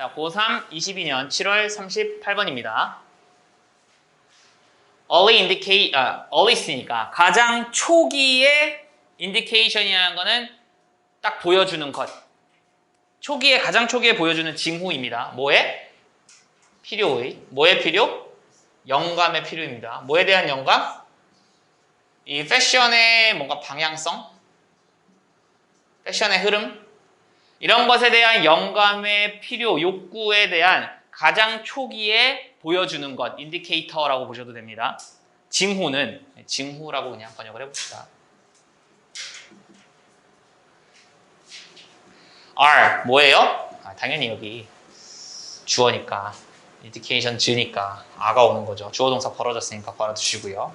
자, 고3 22년 7월 38번입니다. early indicate, 아, early스니까 가장 초기의 indication이라는 거는 딱 보여주는 것. 초기에 가장 초기에 보여주는 징후입니다. 뭐에? 필요의. 뭐의 필요? 영감의 필요입니다. 뭐에 대한 영감? 이 패션의 뭔가 방향성, 패션의 흐름, 이런 것에 대한 영감의 필요, 욕구에 대한 가장 초기에 보여주는 것, 인디케이터라고 보셔도 됩니다. 징후는 징후라고 그냥 번역을 해봅시다. R 뭐예요? 아, 당연히 여기 주어니까 인디케이션 즈니까 아가 오는 거죠. 주어 동사 벌어졌으니까 벌어두시고요.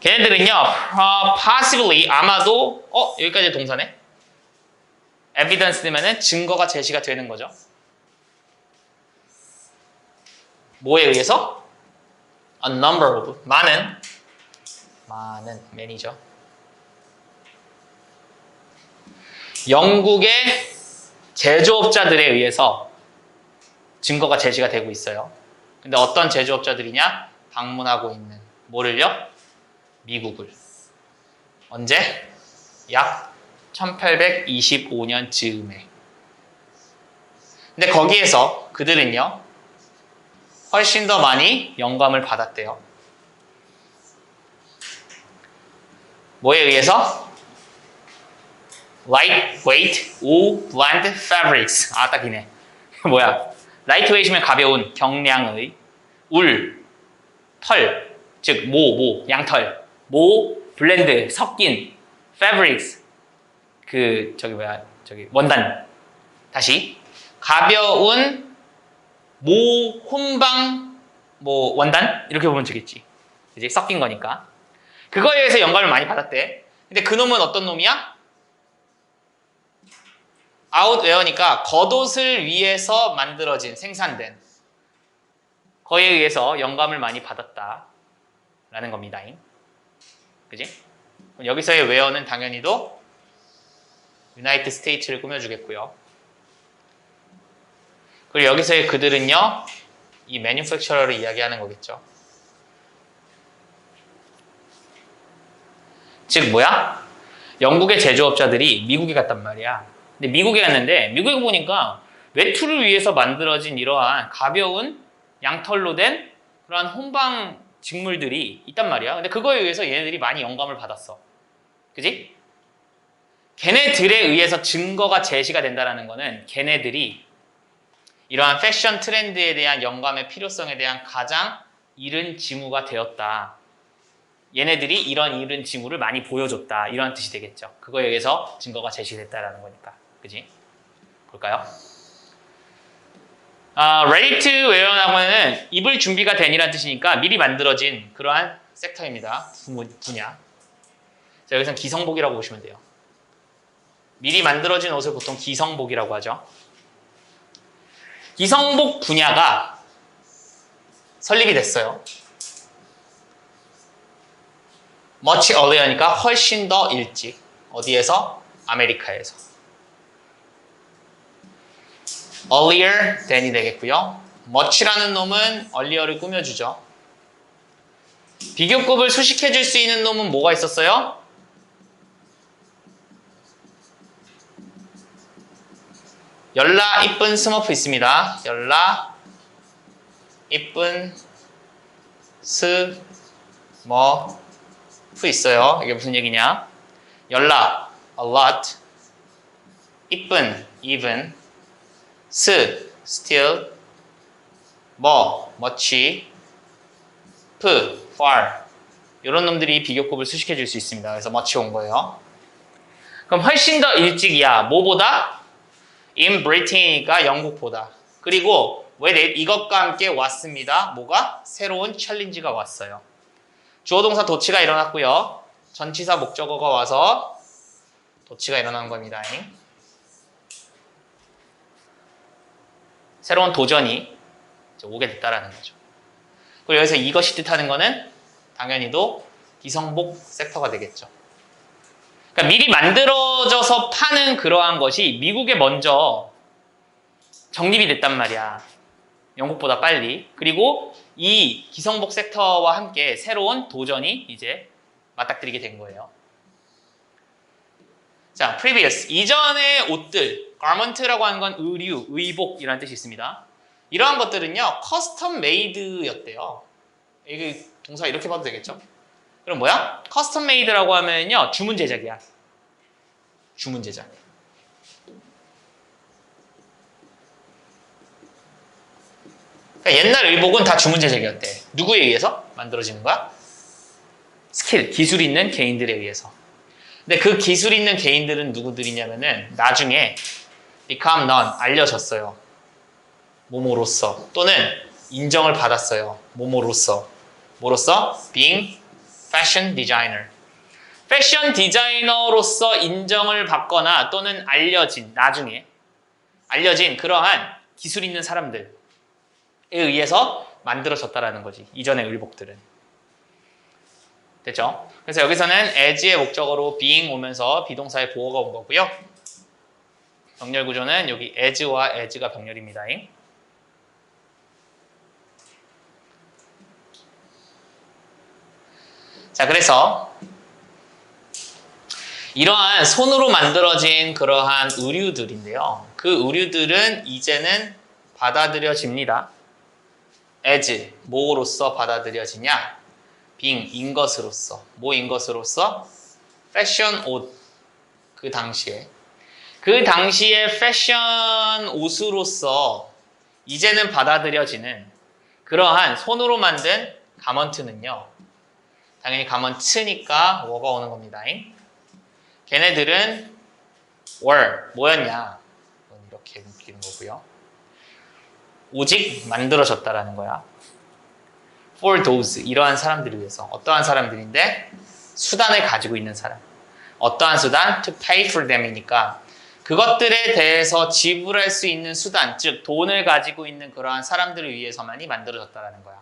걔네들은요, 어, possibly 아마도 어 여기까지 동사네. 되면은 증거가 제시가 되는 거죠. 뭐에 의해서? A number of 많은 많은 many죠. 영국의 제조업자들에 의해서 증거가 제시가 되고 있어요. 근데 어떤 제조업자들이냐? 방문하고 있는 뭐를요? 미국을. 언제? 약 1825년 즈음에. 근데 거기에서 그들은요, 훨씬 더 많이 영감을 받았대요. 뭐에 의해서? Lightweight wool blend fabrics. 아, 딱이네. 뭐야? Lightweight이면 가벼운, 경량의, 울, 털, 즉, 모, 모, 양털, 모, 블렌드, 섞인, fabrics, 그 저기 뭐야 저기 원단. 다시. 가벼운 모 혼방 뭐 원단? 이렇게 보면 되겠지. 이제 섞인 거니까. 그거에 의해서 영감을 많이 받았대. 근데 그 놈은 어떤 놈이야? 아웃웨어니까 겉옷을 위해서 만들어진 생산된. 거에 의해서 영감을 많이 받았다. 라는 겁니다 그지? 여기서의 웨어는 당연히도 유나이트 스테이츠를 꾸며주겠고요. 그리고 여기서의 그들은요, 이 매뉴팩처러를 이야기하는 거겠죠. 즉 뭐야? 영국의 제조업자들이 미국에 갔단 말이야. 근데 미국에 갔는데 미국에 보니까 외투를 위해서 만들어진 이러한 가벼운 양털로 된 그러한 혼방 직물들이 있단 말이야. 근데 그거에 의해서 얘네들이 많이 영감을 받았어. 그지? 걔네들에 의해서 증거가 제시가 된다는 것은 걔네들이 이러한 패션 트렌드에 대한 영감의 필요성에 대한 가장 이른 징후가 되었다. 얘네들이 이런 이른 징후를 많이 보여줬다. 이런 뜻이 되겠죠. 그거에 의해서 증거가 제시됐다라는 거니까. 그지? 볼까요? 아, ready 하는 입을 준비가 된이라는 뜻이니까 미리 만들어진 그러한 섹터입니다. 분야. 자, 여기서는 기성복이라고 보시면 돼요. 미리 만들어진 옷을 보통 기성복이라고 하죠. 기성복 분야가 설립이 됐어요. much earlier니까 훨씬 더 일찍. 어디에서? 아메리카에서. earlier than이 되겠고요. much라는 놈은 earlier를 꾸며주죠. 비교급을 수식해 줄 수 있는 놈은 뭐가 있었어요? 열라 이쁜 스머프 있습니다. 열라 이쁜 스머프 있어요. 이게 무슨 얘기냐? 열라 a lot 이쁜 even 스 still 뭐 much 프 far 이런 놈들이 비교급을 수식해 줄 수 있습니다. 그래서 much 온 거예요. 그럼 훨씬 더 일찍이야. 뭐보다? In Britain이니까 영국보다. 그리고 왜 내- 이것과 함께 왔습니다. 뭐가? 새로운 챌린지가 왔어요. 주어 동사 도치가 일어났고요. 전치사 목적어가 와서 도치가 일어난 겁니다. 새로운 도전이 오게 됐다라는 거죠. 그리고 여기서 이것이 뜻하는 거는 당연히도 기성복 섹터가 되겠죠. 그러니까 미리 만들어져서 파는 그러한 것이 미국에 먼저 정립이 됐단 말이야. 영국보다 빨리. 그리고 이 기성복 섹터와 함께 새로운 도전이 이제 맞닥뜨리게 된 거예요. 자, previous. 이전의 옷들, garment라고 하는 건 의류, 의복 이라는 뜻이 있습니다. 이러한 것들은요, custom made였대요. 이게 동사 이렇게 봐도 되겠죠? 그럼 뭐야? custom made라고 하면요, 주문 제작이야. 주문 제작. 그러니까 옛날 의복은 다 주문 제작이었대. 누구에 의해서 만들어지는 거야? 스킬, 기술 있는 개인들에 의해서. 근데 그 기술 있는 개인들은 누구들이냐면은 나중에 become known, 알려졌어요. 모모로서 또는 인정을 받았어요. 모모로서. 뭐로서? being fashion designer. 패션 디자이너로서 인정을 받거나 또는 알려진 나중에 알려진 그러한 기술 있는 사람들에 의해서 만들어졌다라는 거지. 이전의 의복들은. 됐죠? 그래서 여기서는 as의 목적어로 being 오면서 비동사의 보어가 온 거고요. 병렬 구조는 여기 as와 as가 병렬입니다. 자, 그래서 이러한 손으로 만들어진 그러한 의류들인데요. 그 의류들은 이제는 받아들여집니다. as, 뭐로서 받아들여지냐? being, 인 것으로서. 뭐인 것으로서? 패션 옷. 그 당시에. 그 당시에 패션 옷으로서 이제는 받아들여지는 그러한 손으로 만든 가먼트는요. 당연히 가먼트니까 워가 오는 겁니다. 걔네들은 were 뭐였냐? 이렇게 묶이는 거고요. 오직 만들어졌다라는 거야. for those 이러한 사람들을 위해서 어떠한 사람들인데 수단을 가지고 있는 사람. 어떠한 수단? to pay for them이니까 그것들에 대해서 지불할 수 있는 수단, 즉 돈을 가지고 있는 그러한 사람들을 위해서만이 만들어졌다라는 거야.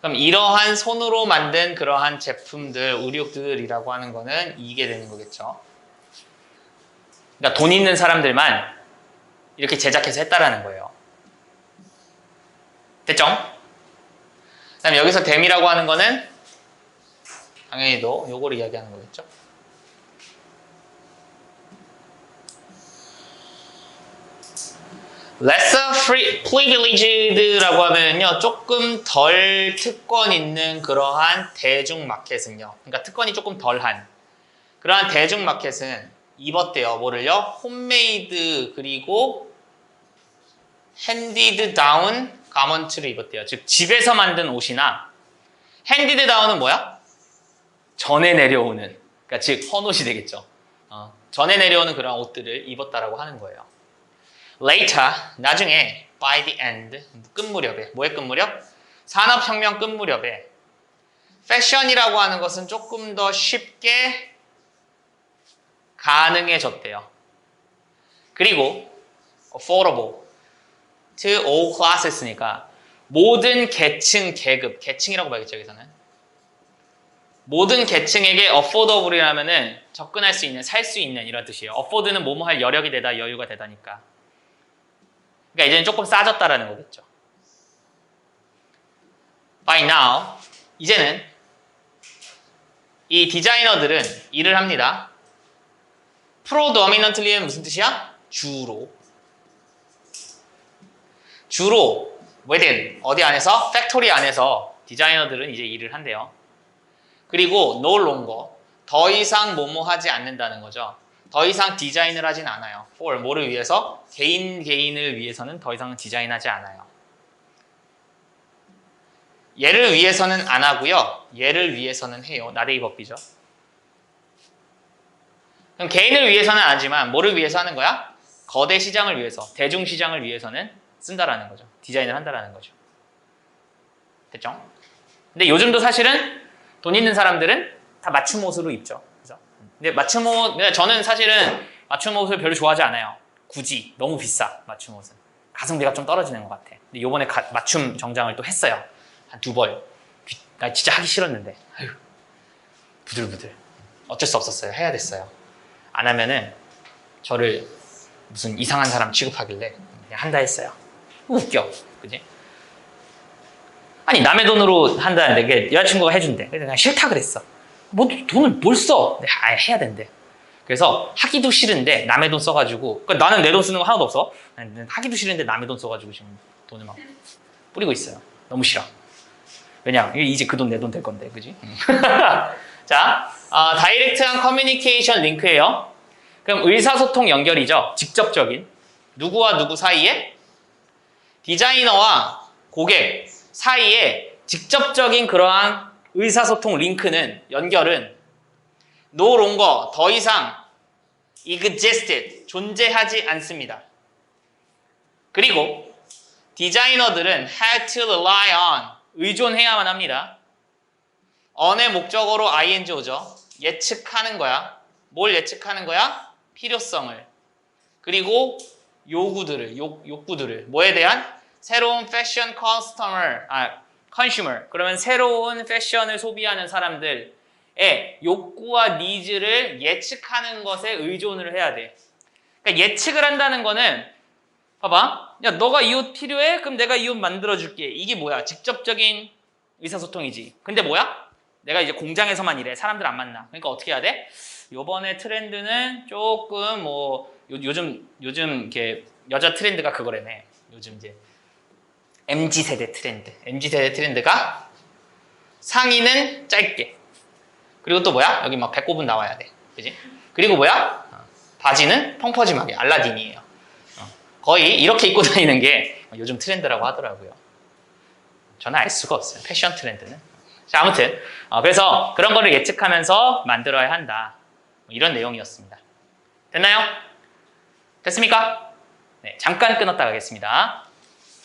그럼 이러한 손으로 만든 그러한 제품들, 의료들이라고 하는 거는 이게 되는 거겠죠. 그러니까 돈 있는 사람들만 이렇게 제작해서 했다라는 거예요. 됐죠? 그다음 여기서 댐이라고 하는 거는 당연히도 요거를 이야기하는 거겠죠. Lesser free, privileged라고 하면요 조금 덜 특권 있는 그러한 대중 마켓은요 그러니까 특권이 조금 덜한 그러한 대중 마켓은 입었대요. 뭐를요? 홈메이드 그리고 핸디드 다운 가먼트를 입었대요. 즉 집에서 만든 옷이나 핸디드 다운은 뭐야? 전에 내려오는 그러니까 즉 헌옷이 되겠죠. 어, 전에 내려오는 그런 옷들을 입었다라고 하는 거예요 later 나중에 by the end 끝 무렵에 뭐의 끝 무렵? 산업혁명 끝 무렵에 패션이라고 하는 것은 조금 더 쉽게 가능해졌대요. 그리고 affordable to all classes니까 모든 계층, 계급, 계층이라고 봐야겠죠 여기서는 모든 계층에게 affordable이라면은 접근할 수 있는, 살 수 있는 이런 뜻이에요. afford는 뭐뭐 할 여력이 되다, 여유가 되다니까. 그러니까 이제는 조금 싸졌다라는 거겠죠. By now, 이제는 이 디자이너들은 일을 합니다. 프로도미넌틀리는 무슨 뜻이야? 주로. 주로 within 어디 안에서? 팩토리 안에서 디자이너들은 이제 일을 한대요. 그리고 no longer 더 이상 뭐뭐 하지 않는다는 거죠. 더 이상 디자인을 하진 않아요. for 뭐를 위해서? 개인 개인을 위해서는 더 이상 디자인하지 않아요. 얘를 위해서는 안 하고요. 얘를 위해서는 해요. 나데이 법비죠. 그럼 개인을 위해서는 안 하지만 뭐를 위해서 하는 거야? 거대 시장을 위해서, 대중 시장을 위해서는 쓴다라는 거죠. 디자인을 한다라는 거죠. 됐죠? 근데 요즘도 사실은 돈 있는 사람들은 다 맞춤 옷으로 입죠. 근데 맞춤 옷, 저는 사실은 맞춤 옷을 별로 좋아하지 않아요. 굳이 너무 비싸 맞춤 옷은 가성비가 좀 떨어지는 것 같아. 근데 요번에 가- 맞춤 정장을 또 했어요. 한 두 벌. 귀- 나 진짜 하기 싫었는데. 아유, 부들부들. 어쩔 수 없었어요. 해야 됐어요. 안 하면은 저를 무슨 이상한 사람 취급하길래 그냥 한다 했어요. 웃겨, 그지? 아니 남의 돈으로 한다는데 이게 여자친구가 해준대. 그래서 그냥 싫다 그랬어. 뭐 돈을 뭘 써? 네, 아 해야 된대. 그래서 하기도 싫은데 남의 돈 써가지고 그러니까 나는 내 돈 쓰는 거 하나도 없어. 하기도 싫은데 남의 돈 써가지고 지금 돈을 막 뿌리고 있어요. 너무 싫어. 왜냐 이제 그 돈 내 돈 될 건데, 그지? 자, 아, 다이렉트한 커뮤니케이션 링크예요. 그럼 의사소통 연결이죠. 직접적인 누구와 누구 사이에 디자이너와 고객 사이에 직접적인 그러한 의사소통 링크는 연결은 no longer 더 이상 existed 존재하지 않습니다. 그리고 디자이너들은 had to rely on 의존해야만 합니다. on의 목적어로 ing 오죠. 예측하는 거야. 뭘 예측하는 거야? 필요성을. 그리고 요구들을, 욕, 욕구들을. 뭐에 대한? 새로운 패션 커스터머, 아, 컨슈머. 그러면 새로운 패션을 소비하는 사람들의 욕구와 니즈를 예측하는 것에 의존을 해야 돼. 그러니까 예측을 한다는 거는 봐봐. 야, 너가 이 옷 필요해? 그럼 내가 이 옷 만들어 줄게. 이게 뭐야? 직접적인 의사소통이지. 근데 뭐야? 내가 이제 공장에서만 일해. 사람들 안 만나. 그러니까 어떻게 해야 돼? 요번에 트렌드는 조금 뭐 요, 즘 요즘 이렇게 여자 트렌드가 그거래네. 요즘 이제 MZ 세대 트렌드. MZ 세대 트렌드가 상의는 짧게. 그리고 또 뭐야? 여기 막 배꼽은 나와야 돼. 그지? 그리고 뭐야? 어, 바지는 펑퍼짐하게 알라딘이에요. 어, 거의 이렇게 입고 다니는 게 요즘 트렌드라고 하더라고요. 저는 알 수가 없어요. 패션 트렌드는. 자, 아무튼 어, 그래서 그런 거를 예측하면서 만들어야 한다. 뭐 이런 내용이었습니다. 됐나요? 됐습니까? 네, 잠깐 끊었다 가겠습니다.